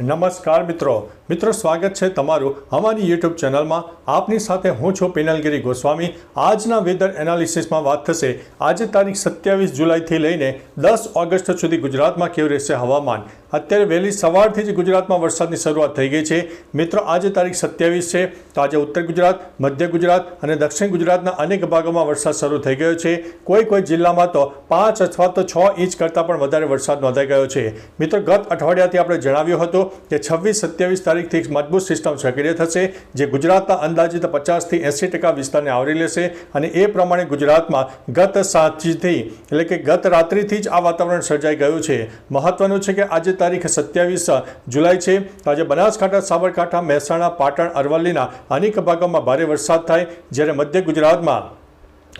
નમસ્કાર મિત્રો. મિત્રો, સ્વાગત છે તમારું અમારી યુટ્યુબ ચેનલમાં. આપની સાથે હું છું પિનલગીરી ગોસ્વામી. આજના વેધર એનાલિસિસમાં વાત થશે. આજે તારીખ સત્યાવીસ જુલાઈથી લઈને દસ ઓગસ્ટ સુધી ગુજરાતમાં કેવું રહેશે હવામાન? અત્યારે વહેલી સવારથી જ ગુજરાતમાં વરસાદની શરૂઆત થઈ ગઈ છે. મિત્રો, આજે તારીખ સત્યાવીસ છે. તો આજે ઉત્તર ગુજરાત, મધ્ય ગુજરાત અને દક્ષિણ ગુજરાતના અનેક ભાગોમાં વરસાદ શરૂ થઈ ગયો છે. કોઈ કોઈ જિલ્લામાં તો પાંચ અથવા તો છ ઇંચ કરતાં પણ વધારે વરસાદ નોંધાઈ ગયો છે. મિત્રો, ગત અઠવાડિયાથી આપણે જણાવ્યું હતું કે છવ્વીસ સત્યાવીસ તારીખથી એક મજબૂત સિસ્ટમ સક્રિય થશે, જે ગુજરાતના અંદાજિત પચાસથી એંસી ટકા વિસ્તારને આવરી લેશે અને એ પ્રમાણે ગુજરાતમાં ગત સાંજથી એટલે કે ગત રાત્રિથી જ આ વાતાવરણ સર્જાઈ ગયું છે. મહત્વનું છે કે આજે તારીખ સત્યાવીસ જુલાઈ છે. આજે બનાસકાંઠા, સાબરકાંઠા, મહેસાણા, પાટણ, અરવલ્લીના અનેક ભાગોમાં ભારે વરસાદ થાય. જ્યારે મધ્ય ગુજરાતમાં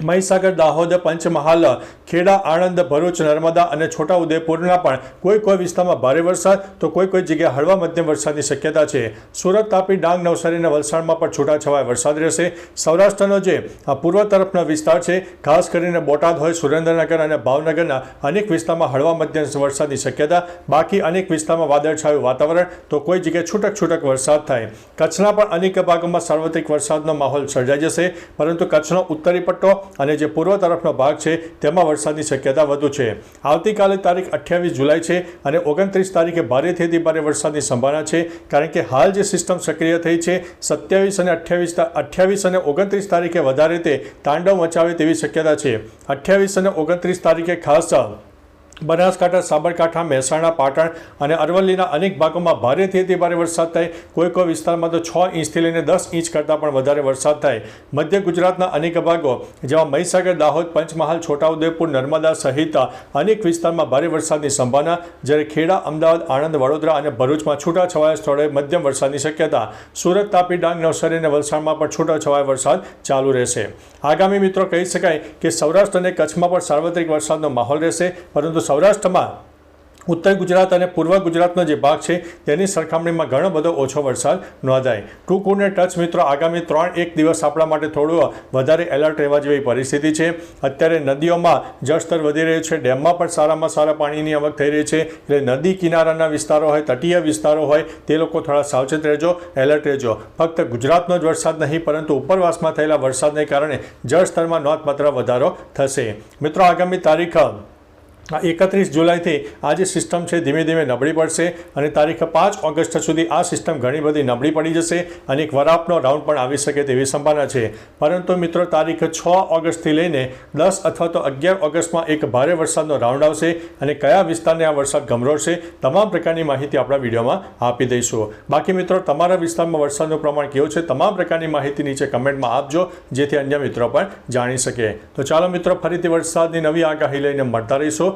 મહીસાગર, દાહોદ, પંચમહાલ, ખેડા, આણંદ, ભરૂચ, નર્મદા અને છોટાઉદેપુરના પણ કોઈ કોઈ વિસ્તારમાં ભારે વરસાદ તો કોઈ કોઈ જગ્યાએ હળવા મધ્યમ વરસાદની શક્યતા છે. સુરત તાપી ડાંગ, નવસારી અને વલસાડમાં પણ છૂટાછવાયા વરસાદ રહેશે. સૌરાષ્ટ્રનો જે પૂર્વ તરફનો વિસ્તાર છે, ખાસ કરીને બોટાદ હોય, સુરેન્દ્રનગર અને ભાવનગરના અનેક વિસ્તારમાં હળવા મધ્યમ વરસાદની શક્યતા. બાકી અનેક વિસ્તારમાં વાદળછાયું વાતાવરણ તો કોઈ જગ્યાએ છૂટક છૂટક વરસાદ થાય. કચ્છના પણ અનેક ભાગોમાં સાર્વત્રિક વરસાદનો માહોલ સર્જાઈ જશે. પરંતુ કચ્છનો ઉત્તરી પટ્ટો અને જે પૂર્વ તરફનો ભાગ છે, તેમાં વરસાદની શક્યતા વધુ છે. આવતીકાલે તારીખ અઠ્યાવીસ જુલાઈ છે અને ઓગણત્રીસ તારીખે ભારેથી અતિ ભારે વરસાદની સંભાવના છે. કારણ કે હાલ જે સિસ્ટમ સક્રિય થઈ છે, સત્યાવીસ અને અઠ્યાવીસ અઠ્યાવીસ અને ઓગણત્રીસ તારીખે વધારે તે તાંડવ મચાવે તેવી શક્યતા છે. અઠ્યાવીસ અને ઓગણત્રીસ તારીખે ખાસ બનાસકાંઠા, સાબરકાંઠા, મહેસાણા, પાટણ અને અરવલ્લીના અનેક ભાગોમાં ભારેથી અતિ ભારે વરસાદ થાય. કોઈ કોઈ વિસ્તારમાં તો છ ઇંચથી લઈને દસ ઇંચ કરતાં પણ વધારે વરસાદ થાય. મધ્ય ગુજરાતના અનેક ભાગો, જેમાં મહીસાગર, દાહોદ, પંચમહાલ, છોટાઉદેપુર, નર્મદા સહિત અનેક વિસ્તારમાં ભારે વરસાદની સંભાવના. જ્યારે ખેડા, અમદાવાદ, આણંદ, વડોદરા અને ભરૂચમાં છૂટાછવાયા સ્થળોએ મધ્યમ વરસાદની શક્યતા. સુરત, તાપી, ડાંગ, નવસારી અને વલસાડમાં પણ છૂટાછવાયા વરસાદ ચાલુ રહેશે. આગામી મિત્રો કહી શકાય કે સૌરાષ્ટ્ર અને કચ્છમાં પણ સાર્વત્રિક વરસાદનો માહોલ રહેશે, પરંતુ સૌરાષ્ટ્રમાં ઉત્તર ગુજરાત અને પૂર્વ ગુજરાતનો જે ભાગ છે, તેની સરખામણીમાં ઘણો બધો ઓછો વરસાદ નોંધાય. ટૂંકુને ટચ મિત્રો, આગામી ત્રણ એક દિવસ આપણા માટે થોડું વધારે એલર્ટ રહેવા જેવી પરિસ્થિતિ છે. અત્યારે નદીઓમાં જળસ્તર વધી રહ્યું છે, ડેમમાં પણ સારામાં સારા પાણીની આવક થઈ રહી છે. એટલે નદી કિનારાના વિસ્તારો હોય, તટીય વિસ્તારો હોય, તે લોકો થોડા સાવચેત રહેજો, એલર્ટ રહેજો. ફક્ત ગુજરાતનો જ વરસાદ નહીં, પરંતુ ઉપરવાસમાં થયેલા વરસાદને કારણે જળસ્તરમાં નોંધપાત્ર વધારો થશે. મિત્રો, આગામી તારીખ આ એકત્રીસ જુલાઈથી આ જે સિસ્ટમ છે, ધીમે ધીમે નબળી પડશે અને તારીખ પાંચ ઓગસ્ટ સુધી આ સિસ્ટમ ઘણી બધી નબળી પડી જશે અને એક વરાપનો રાઉન્ડ પણ આવી શકે તેવી સંભાવના છે. પરંતુ મિત્રો, તારીખ છ ઓગસ્ટથી લઈને દસ અથવા તો અગિયાર ઓગસ્ટમાં એક ભારે વરસાદનો રાઉન્ડ આવશે અને કયા વિસ્તારને આ વરસાદ ગમરોડશે તમામ પ્રકારની માહિતી આપણા વિડીયોમાં આપી દઈશું. બાકી મિત્રો, તમારા વિસ્તારમાં વરસાદનું પ્રમાણ કેવું છે, તમામ પ્રકારની માહિતી નીચે કમેન્ટમાં આપજો, જેથી અન્ય મિત્રો પણ જાણી શકે. તો ચાલો મિત્રો, ફરીથી વરસાદની નવી આગાહી લઈને મળતા રહીશું.